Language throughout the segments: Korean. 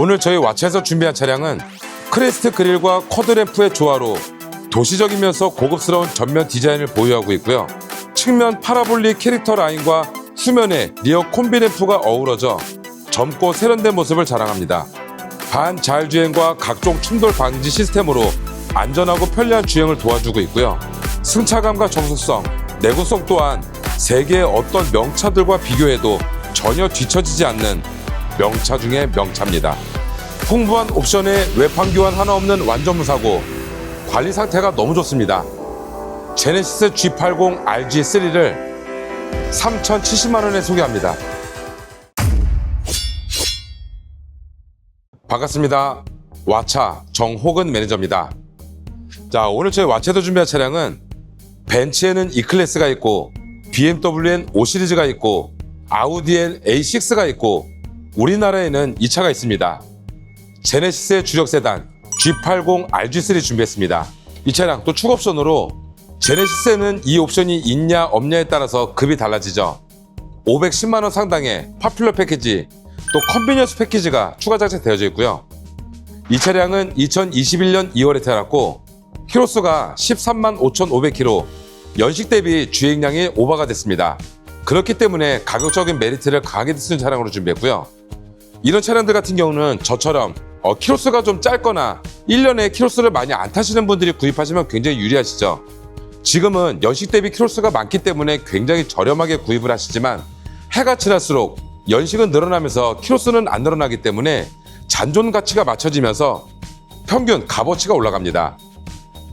오늘 저희 와차에서 준비한 차량은 크레스트 그릴과 쿼드램프의 조화로 도시적이면서 고급스러운 전면 디자인을 보유하고 있고요. 측면 파라볼릭 캐릭터 라인과 후면에 리어 콤비램프가 어우러져 젊고 세련된 모습을 자랑합니다. 반 자율주행과 각종 충돌 방지 시스템으로 안전하고 편리한 주행을 도와주고 있고요. 승차감과 정숙성, 내구성 또한 세계의 어떤 명차들과 비교해도 전혀 뒤처지지 않는 명차 중의 명차입니다. 풍부한 옵션에 외판 교환 하나 없는 완전 무사고 관리 상태가 너무 좋습니다. 제네시스 G80 RG3를 3,070만 원에 소개합니다. 반갑습니다. 와차 정호근 매니저입니다. 자, 오늘 저희 와차에서 준비한 차량은 벤츠에는 E클래스가 있고 BMW엔 5 시리즈가 있고 아우디엔 A6가 있고 우리나라에는 이 차가 있습니다. 제네시스의 주력 세단 G80 RG3 준비했습니다. 이 차량 또 추가 옵션으로 제네시스에는 이 옵션이 있냐 없냐에 따라서 급이 달라지죠. 510만 원 상당의 파퓰러 패키지 또 컨비니언스 패키지가 추가 장착되어져 있고요. 이 차량은 2021년 2월에 태어났고 키로수가 13만 5,500km 연식 대비 주행량이 오버가 됐습니다. 그렇기 때문에 가격적인 메리트를 강하게 쓰는 차량으로 준비했고요. 이런 차량들 같은 경우는 저처럼 어, 키로수가 좀 짧거나 1년에 키로수를 많이 안 타시는 분들이 구입하시면 굉장히 유리하시죠. 지금은 연식 대비 키로수가 많기 때문에 굉장히 저렴하게 구입을 하시지만 해가 지날수록 연식은 늘어나면서 키로수는 안 늘어나기 때문에 잔존 가치가 맞춰지면서 평균 값어치가 올라갑니다.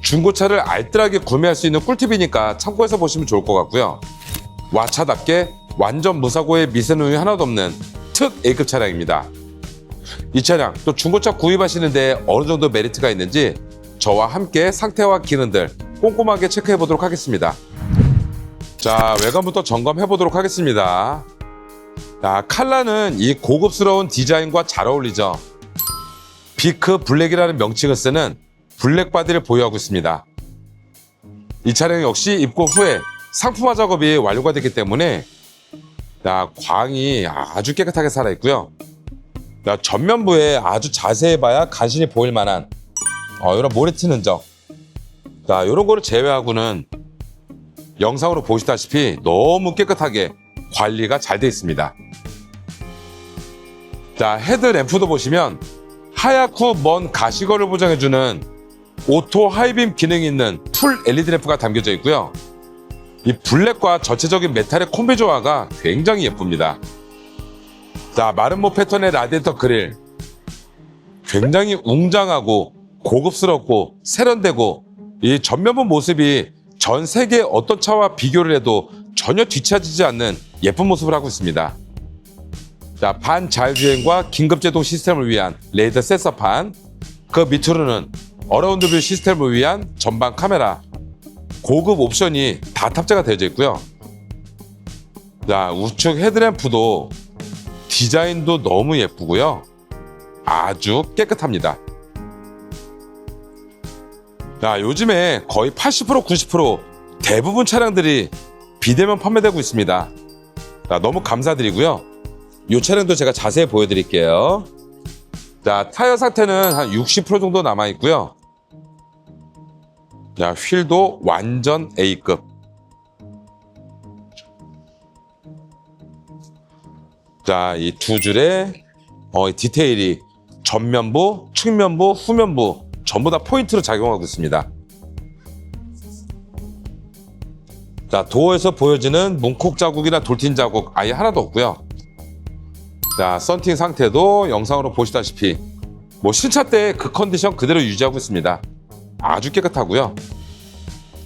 중고차를 알뜰하게 구매할 수 있는 꿀팁이니까 참고해서 보시면 좋을 것 같고요. 와차답게 완전 무사고의 미세누이 하나도 없는 특 A급 차량입니다. 이 차량 또 중고차 구입하시는데 어느 정도 메리트가 있는지 저와 함께 상태와 기능들 꼼꼼하게 체크해 보도록 하겠습니다. 자, 외관부터 점검해 보도록 하겠습니다. 자, 칼라는 이 고급스러운 디자인과 잘 어울리죠. 비크 블랙이라는 명칭을 쓰는 블랙 바디를 보유하고 있습니다. 이 차량 역시 입고 후에 상품화 작업이 완료가 됐기 때문에 자, 광이 아주 깨끗하게 살아 있고요. 자, 전면부에 아주 자세히 봐야 간신히 보일 만한 어, 이런 모래 튀는 적. 자, 이런 거를 제외하고는 영상으로 보시다시피 너무 깨끗하게 관리가 잘 되어 있습니다. 자, 헤드램프도 보시면 하얗고 먼 가시거를 보장해주는 오토 하이빔 기능이 있는 풀 LED 램프가 담겨져 있고요. 이 블랙과 전체적인 메탈의 콤비 조화가 굉장히 예쁩니다. 자, 마름모 패턴의 라디에이터 그릴. 굉장히 웅장하고 고급스럽고 세련되고 이 전면부 모습이 전 세계 어떤 차와 비교를 해도 전혀 뒤처지지 않는 예쁜 모습을 하고 있습니다. 자, 반 자율주행과 긴급제동 시스템을 위한 레이더 센서판, 그 밑으로는 어라운드 뷰 시스템을 위한 전방 카메라, 고급 옵션이 다 탑재가 되어져 있고요. 자, 우측 헤드램프도 디자인도 너무 예쁘고요. 아주 깨끗합니다. 자, 요즘에 거의 80% 90% 대부분 차량들이 비대면 판매되고 있습니다. 자, 너무 감사드리고요. 이 차량도 제가 자세히 보여드릴게요. 자, 타이어 상태는 한 60% 정도 남아 있고요. 자, 휠도 완전 A급. 자, 이 두 줄의 어, 이 디테일이 전면부, 측면부, 후면부 전부 다 포인트로 작용하고 있습니다. 자, 도어에서 보여지는 문콕 자국이나 돌팀 자국 아예 하나도 없고요. 자, 썬팅 상태도 영상으로 보시다시피 뭐 신차 때 그 컨디션 그대로 유지하고 있습니다. 아주 깨끗하고요.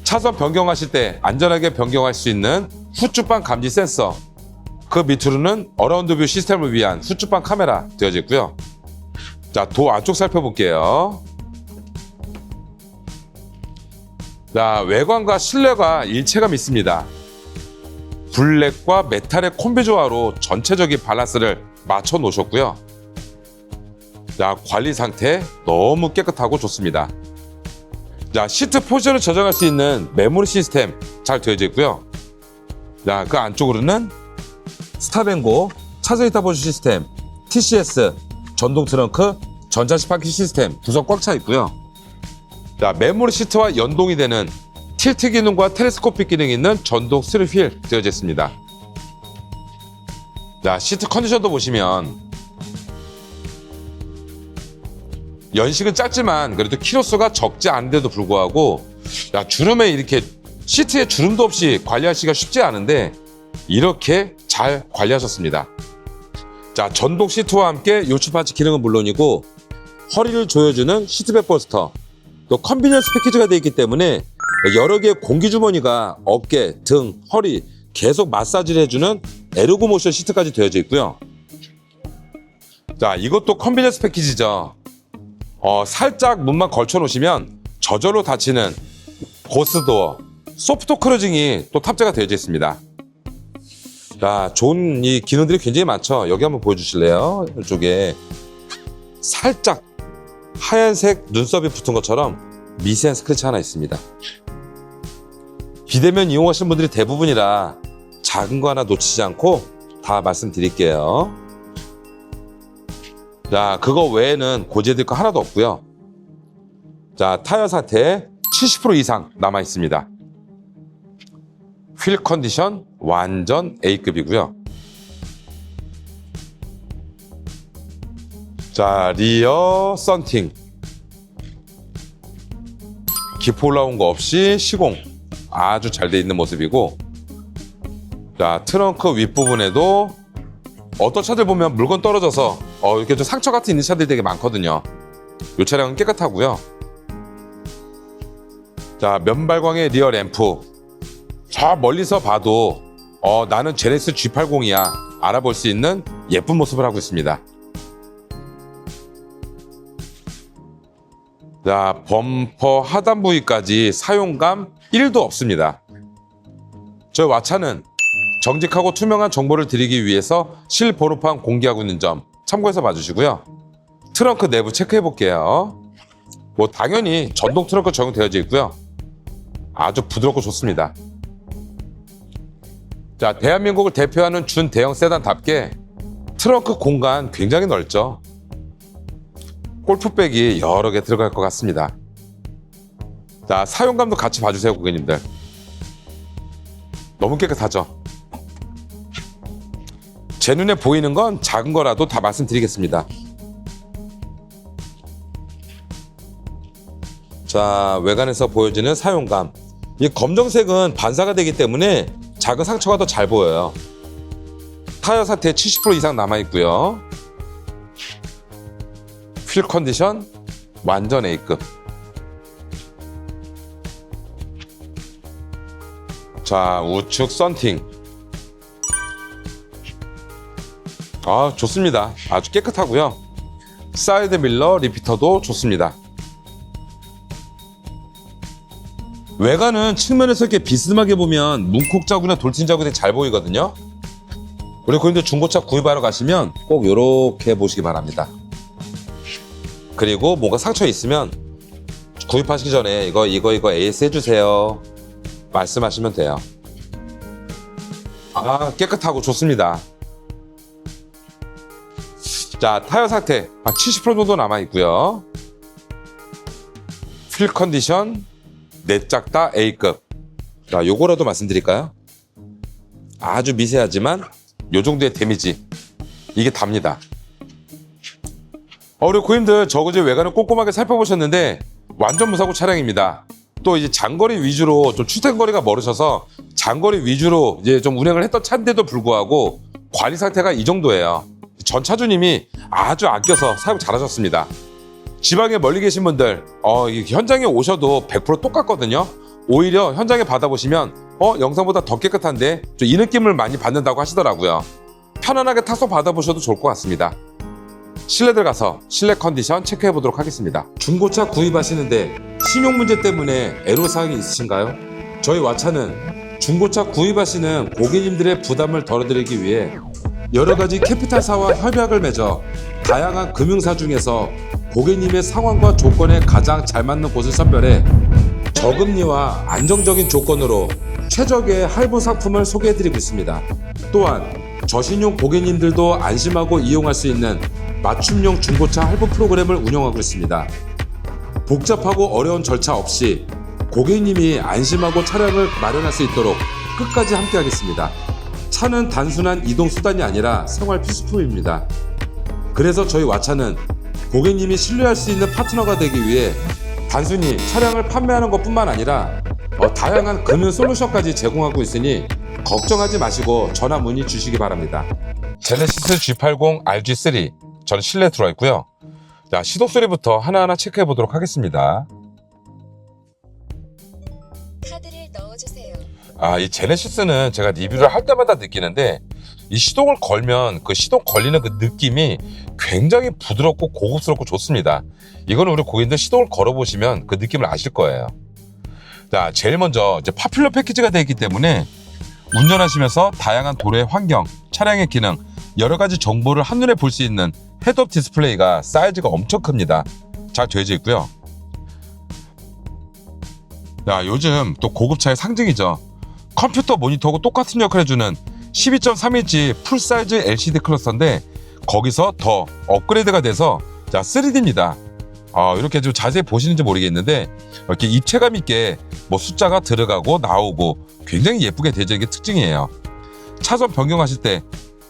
차선 변경하실 때 안전하게 변경할 수 있는 후추방 감지 센서 그 밑으로는 어라운드 뷰 시스템을 위한 후추방 카메라 되어져 있고요. 자, 도 안쪽 살펴볼게요. 자, 외관과 실내가 일체감 있습니다. 블랙과 메탈의 콤비 조화로 전체적인 밸런스를 맞춰 놓으셨고요. 자, 관리 상태 너무 깨끗하고 좋습니다. 자, 시트 포지션을 조정할 수 있는 메모리 시스템 잘 되어져 있고요. 자, 그 안쪽으로는 스타뱅고, 차선 이타 보조 시스템, TCS, 전동 트렁크, 전자식 파킹 시스템 구성 꽉 차 있고요. 자, 메모리 시트와 연동이 되는 틸트 기능과 텔레스코픽 기능이 있는 전동 스트립 휠 되어져 있습니다. 자, 시트 컨디션도 보시면 연식은 짧지만 그래도 키로수가 적지 않은데도 불구하고 야, 주름에 이렇게 시트에 주름도 없이 관리하시기가 쉽지 않은데 이렇게 잘 관리하셨습니다. 자, 전동 시트와 함께 요추 파츠 기능은 물론이고 허리를 조여주는 시트백 볼스터 또 컨비니언스 패키지가 되어 있기 때문에 여러 개의 공기 주머니가 어깨, 등, 허리 계속 마사지를 해주는 에르고 모션 시트까지 되어져 있고요. 자, 이것도 컨비니언스 패키지죠. 어, 살짝 문만 걸쳐 놓으시면 저절로 닫히는 고스도어, 소프트 크루징이 또 탑재가 되어져 있습니다. 자, 좋은 이 기능들이 굉장히 많죠. 여기 한번 보여주실래요? 이쪽에 살짝 하얀색 눈썹이 붙은 것처럼 미세한 스크래치 하나 있습니다. 비대면 이용하시는 분들이 대부분이라 작은 거 하나 놓치지 않고 다 말씀드릴게요. 자, 그거 외에는 고지해드릴 거 하나도 없고요. 자, 타이어 상태 70% 이상 남아 있습니다. 휠 컨디션 완전 A급이고요. 자, 리어 썬팅. 기포 올라온 거 없이 시공. 아주 잘 돼 있는 모습이고. 자, 트렁크 윗부분에도 어떤 차들 보면 물건 떨어져서 어, 이렇게 좀 상처 같은 있는 차들이 되게 많거든요. 이 차량은 깨끗하고요. 자, 면발광의 리어 램프. 저 멀리서 봐도 어, 나는 제네스 G80이야 알아볼 수 있는 예쁜 모습을 하고 있습니다. 자, 범퍼 하단 부위까지 사용감 1도 없습니다. 저희 와차는 정직하고 투명한 정보를 드리기 위해서 실번호판 공개하고 있는 점 참고해서 봐주시고요. 트렁크 내부 체크해 볼게요. 뭐 당연히 전동 트렁크 적용되어져 있고요. 아주 부드럽고 좋습니다. 자, 대한민국을 대표하는 준대형 세단답게 트렁크 공간 굉장히 넓죠. 골프백이 여러 개 들어갈 것 같습니다. 자, 사용감도 같이 봐주세요, 고객님들. 너무 깨끗하죠? 제 눈에 보이는 건 작은 거라도 다 말씀드리겠습니다. 자, 외관에서 보여지는 사용감. 이 검정색은 반사가 되기 때문에 작은 상처가 더 잘 보여요. 타이어 상태 70% 이상 남아 있고요. 휠 컨디션 완전 A급. 자, 우측 썬팅. 아, 좋습니다. 아주 깨끗하고요. 사이드 밀러 리피터도 좋습니다. 외관은 측면에서 이렇게 비스듬하게 보면 문콕 자국이나 돌진 자국이 잘 보이거든요. 우리 고객님들 중고차 구입하러 가시면 꼭 이렇게 보시기 바랍니다. 그리고 뭔가 상처 있으면 구입하시기 전에 이거 이거 이거 AS 해주세요. 말씀하시면 돼요. 아 깨끗하고 좋습니다. 자 타이어 상태 70% 정도 남아 있고요. 휠 컨디션 내짝 다 A급. 자 요거라도 말씀드릴까요? 아주 미세하지만 요 정도의 데미지 이게 답니다. 어, 우리 고객님들 저그제 외관을 꼼꼼하게 살펴보셨는데 완전 무사고 차량입니다. 또 이제 장거리 위주로 좀 출퇴근거리가 멀으셔서 장거리 위주로 이제 좀 운행을 했던 차인데도 불구하고 관리 상태가 이 정도예요. 전 차주님이 아주 아껴서 사용 잘하셨습니다. 지방에 멀리 계신 분들 어, 이 현장에 오셔도 100% 똑같거든요. 오히려 현장에 받아보시면 어 영상보다 더 깨끗한데 좀이 느낌을 많이 받는다고 하시더라고요. 편안하게 타서 받아보셔도 좋을 것 같습니다. 실내 들어가서 실내 컨디션 체크해 보도록 하겠습니다. 중고차 구입하시는데 신용 문제 때문에 애로사항이 있으신가요? 저희 와차는 중고차 구입하시는 고객님들의 부담을 덜어드리기 위해 여러 가지 캐피탈사와 협약을 맺어 다양한 금융사 중에서 고객님의 상황과 조건에 가장 잘 맞는 곳을 선별해 저금리와 안정적인 조건으로 최적의 할부 상품을 소개해드리고 있습니다. 또한 저신용 고객님들도 안심하고 이용할 수 있는 맞춤형 중고차 할부 프로그램을 운영하고 있습니다. 복잡하고 어려운 절차 없이 고객님이 안심하고 차량을 마련할 수 있도록 끝까지 함께하겠습니다. 차는 단순한 이동 수단이 아니라 생활 필수품입니다. 그래서 저희 와차는 고객님이 신뢰할 수 있는 파트너가 되기 위해 단순히 차량을 판매하는 것뿐만 아니라 어, 다양한 금융 솔루션까지 제공하고 있으니 걱정하지 마시고 전화 문의 주시기 바랍니다. 제네시스 G80 RG3 저는 실내 들어와 있고요. 자 시동 소리부터 하나하나 체크해 보도록 하겠습니다. 아, 이 제네시스는 제가 리뷰를 할 때마다 느끼는데 이 시동을 걸면 그 시동 걸리는 그 느낌이 굉장히 부드럽고 고급스럽고 좋습니다. 이거는 우리 고객님들 시동을 걸어보시면 그 느낌을 아실 거예요. 자, 제일 먼저 이제 파퓰러 패키지가 되어 있기 때문에 운전하시면서 다양한 도로의 환경, 차량의 기능, 여러 가지 정보를 한눈에 볼 수 있는 헤드업 디스플레이가 사이즈가 엄청 큽니다. 잘 되어져 있고요. 야, 요즘 또 고급차의 상징이죠. 컴퓨터 모니터하고 똑같은 역할을 해주는 12.3인치 풀사이즈 LCD 클러스터인데 거기서 더 업그레이드가 돼서 자 3D입니다. 아, 이렇게 좀 자세히 보시는지 모르겠는데 이렇게 입체감 있게 뭐 숫자가 들어가고 나오고 굉장히 예쁘게 되어 있는 게 특징이에요. 차선 변경하실 때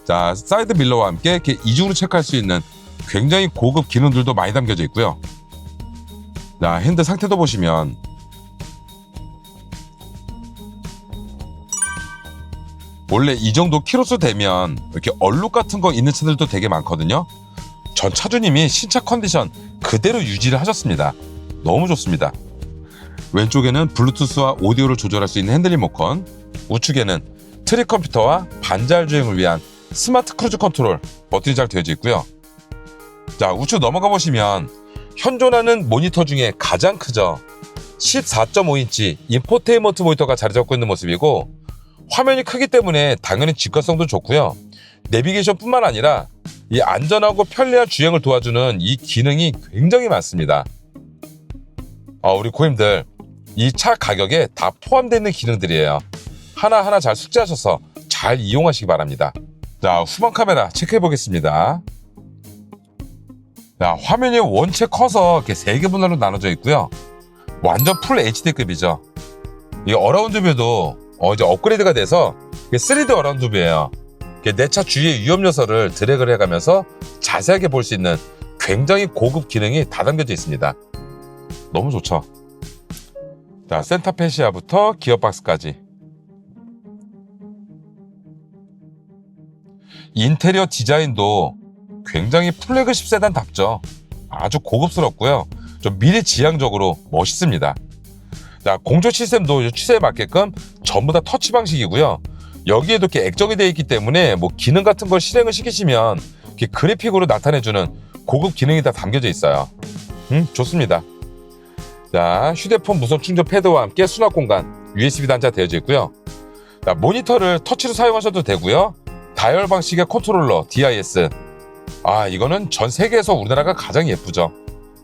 자, 사이드 밀러와 함께 이렇게 이중으로 체크할 수 있는 굉장히 고급 기능들도 많이 담겨져 있고요. 자, 핸드 상태도 보시면 원래 이 정도 키로수 되면 이렇게 얼룩 같은 거 있는 차들도 되게 많거든요. 전 차주님이 신차 컨디션 그대로 유지를 하셨습니다. 너무 좋습니다. 왼쪽에는 블루투스와 오디오를 조절할 수 있는 핸들 리모컨, 우측에는 트리 컴퓨터와 반자율 주행을 위한 스마트 크루즈 컨트롤 버튼이 잘 되어져 있고요. 자, 우측 넘어가 보시면 현존하는 모니터 중에 가장 크죠. 14.5인치 인포테인먼트 모니터가 자리 잡고 있는 모습이고 화면이 크기 때문에 당연히 직관성도 좋고요. 내비게이션뿐만 아니라 이 안전하고 편리한 주행을 도와주는 이 기능이 굉장히 많습니다. 어, 우리 고객님들 이 차 가격에 다 포함되어 있는 기능들이에요. 하나하나 잘 숙지하셔서 잘 이용하시기 바랍니다. 자, 후방 카메라 체크해 보겠습니다. 자, 화면이 원체 커서 이렇게 세 개 분할로 나눠져 있고요. 완전 풀 HD급이죠. 이 어라운드 뷰도 어, 이제 업그레이드가 돼서 3D 어라운드 뷰예요. 내 차 주위의 위험 요소를 드래그를 해가면서 자세하게 볼 수 있는 굉장히 고급 기능이 다 담겨져 있습니다. 너무 좋죠. 자, 센터페시아부터 기어박스까지. 인테리어 디자인도 굉장히 플래그십 세단답죠. 아주 고급스럽고요. 좀 미래 지향적으로 멋있습니다. 자, 공조 시스템도 추세에 맞게끔 전부 다 터치 방식이고요. 여기에도 이렇게 액정이 되어 있기 때문에 뭐 기능 같은 걸 실행을 시키시면 이렇게 그래픽으로 나타내주는 고급 기능이 다 담겨져 있어요. 음, 좋습니다. 자, 휴대폰 무선 충전 패드와 함께 수납 공간, USB 단자 되어져 있고요. 자, 모니터를 터치로 사용하셔도 되고요. 다이얼 방식의 컨트롤러 DIS. 아, 이거는 전 세계에서 우리나라가 가장 예쁘죠.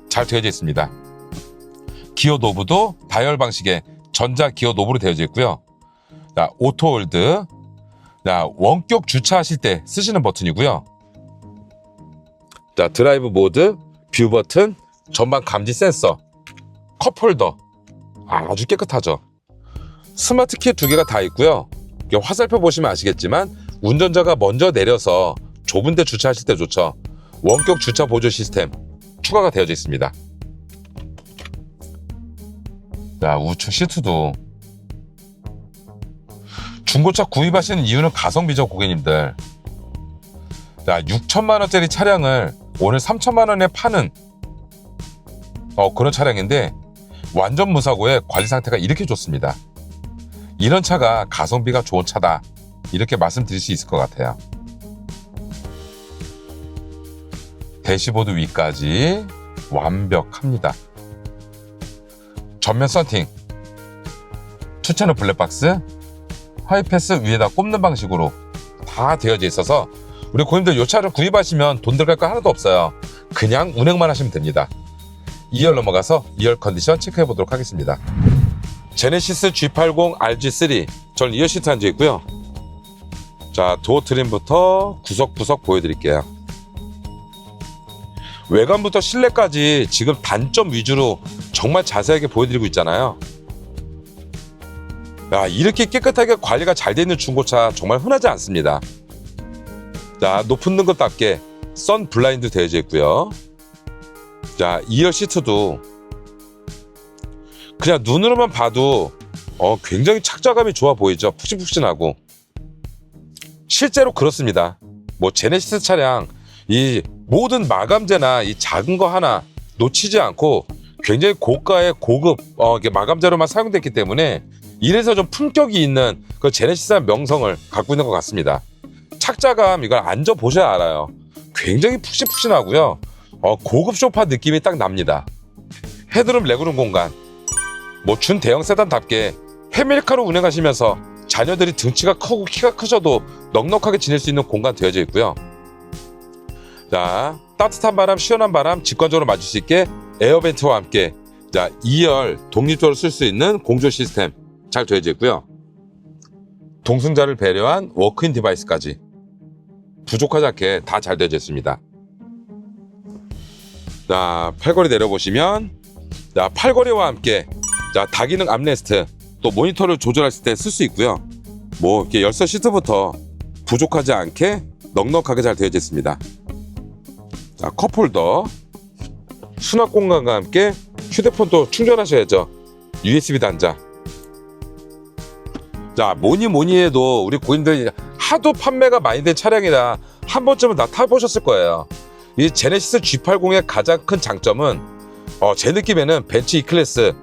잘 되어져 있습니다. 기어 노브도 다이얼 방식의 전자 기어 노브로 되어져 있고요. 자, 오토 홀드. 자, 원격 주차하실 때 쓰시는 버튼이고요. 자, 드라이브 모드, 뷰 버튼, 전방 감지 센서, 컵 홀더. 아주 깨끗하죠. 스마트 키 두 개가 다 있고요. 화살표 보시면 아시겠지만 운전자가 먼저 내려서 좁은 데 주차하실 때 좋죠. 원격 주차 보조 시스템 추가가 되어져 있습니다. 자, 우측 시트도 중고차 구입하시는 이유는 가성비죠, 고객님들. 자, 6천만 원짜리 차량을 오늘 3천만 원에 파는 어, 그런 차량인데 완전 무사고에 관리 상태가 이렇게 좋습니다. 이런 차가 가성비가 좋은 차다. 이렇게 말씀드릴 수 있을 것 같아요. 대시보드 위까지 완벽합니다. 전면 썬팅, 투채널 블랙박스, 하이패스 위에다 꼽는 방식으로 다 되어져 있어서 우리 고객님들 이 차를 구입하시면 돈 들어갈 거 하나도 없어요. 그냥 운행만 하시면 됩니다. 2열 넘어가서 2열 컨디션 체크해 보도록 하겠습니다. 제네시스 G80 RG3 전 2열 시트 앉아 있고요. 자, 도어 트림부터 구석구석 보여드릴게요. 외관부터 실내까지 지금 단점 위주로 정말 자세하게 보여드리고 있잖아요. 야, 이렇게 깨끗하게 관리가 잘돼 있는 중고차 정말 흔하지 않습니다. 자, 높은 등급답게 선 블라인드 되어져 있고요. 자, 2열 시트도 그냥 눈으로만 봐도 어, 굉장히 착자감이 좋아 보이죠. 푹신푹신하고. 실제로 그렇습니다. 뭐 제네시스 차량 이 모든 마감재나 이 작은 거 하나 놓치지 않고 굉장히 고가의 고급 어, 이게 마감재로만 사용됐기 때문에 이래서 좀 품격이 있는 그 제네시스한 명성을 갖고 있는 것 같습니다. 착자감 이걸 앉아 보셔야 알아요. 굉장히 푹신푹신하고요. 어, 고급 소파 느낌이 딱 납니다. 헤드룸 레그룸 공간. 뭐 준 대형 세단답게 패밀리카로 운행하시면서 자녀들이 등치가 크고 키가 크셔도 넉넉하게 지낼 수 있는 공간 되어져 있고요. 자, 따뜻한 바람, 시원한 바람 직관적으로 맞을 수 있게 에어벤트와 함께 자, 2열 독립적으로 쓸 수 있는 공조 시스템 잘 되어져 있고요. 동승자를 배려한 워크인 디바이스까지 부족하지 않게 다 잘 되어져 있습니다. 자, 팔걸이 내려보시면 자, 팔걸이와 함께 자, 다기능 암레스트 또 모니터를 조절했을 때 쓸 수 있고요. 뭐 이렇게 열선 시트부터 부족하지 않게 넉넉하게 잘 되어져 있습니다. 자, 컵홀더 수납 공간과 함께 휴대폰도 충전하셔야죠. USB 단자. 자, 뭐니 뭐니 해도 우리 고객님들이 하도 판매가 많이 된 차량이라 한 번쯤은 다 타보셨을 거예요. 이 제네시스 G80의 가장 큰 장점은 어, 제 느낌에는 벤츠 E클래스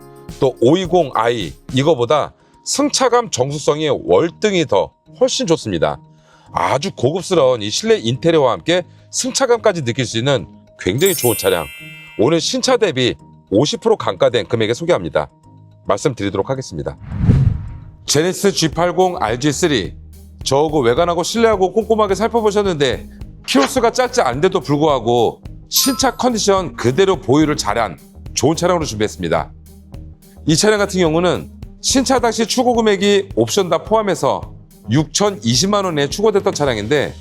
또 520i 이거보다 승차감 정수성이 월등히 더 훨씬 좋습니다. 아주 고급스러운 이 실내 인테리어와 함께 승차감까지 느낄 수 있는 굉장히 좋은 차량. 오늘 신차 대비 50% 감가된 금액에 소개합니다. 말씀드리도록 하겠습니다. 제네시스 G80 RG3 저하고 외관하고 실내하고 꼼꼼하게 살펴보셨는데 키로수가 짧지 않은데도 불구하고 신차 컨디션 그대로 보유를 잘한 좋은 차량으로 준비했습니다. 이 차량 같은 경우는 신차 당시 추고 금액이 옵션 다 포함해서 6,020만 원에 추고됐던 차량인데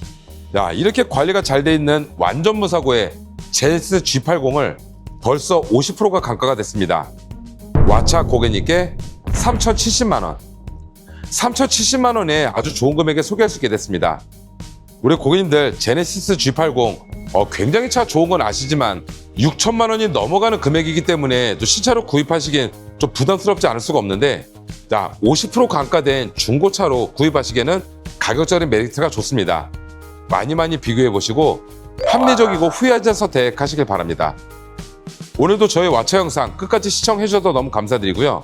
야 이렇게 관리가 잘 돼 있는 완전 무사고의 제네시스 G80을 벌써 50%가 감가가 됐습니다. 와차 고객님께 3,070만 원 3,070만 원에 아주 좋은 금액에 소개할 수 있게 됐습니다. 우리 고객님들 제네시스 G80 어, 굉장히 차 좋은 건 아시지만 6천만 원이 넘어가는 금액이기 때문에 또 신차로 구입하시기엔 좀 부담스럽지 않을 수가 없는데 자, 50% 감가된 중고차로 구입하시기에는 가격적인 메리트가 좋습니다. 많이 많이 비교해 보시고 합리적이고 후회하지 않은 선택하시길 바랍니다. 오늘도 저희 와차 영상 끝까지 시청해 주셔서 너무 감사드리고요.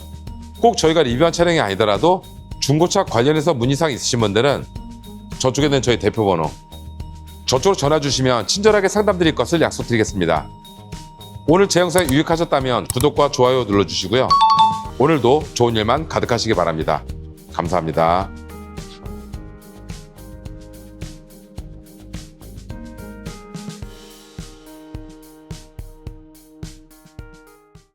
꼭 저희가 리뷰한 차량이 아니더라도 중고차 관련해서 문의사항 있으신 분들은 저쪽에는 저희 대표 번호 저쪽으로 전화 주시면 친절하게 상담 드릴 것을 약속드리겠습니다. 오늘 제 영상이 유익하셨다면 구독과 좋아요 눌러주시고요. 오늘도 좋은 일만 가득하시기 바랍니다. 감사합니다.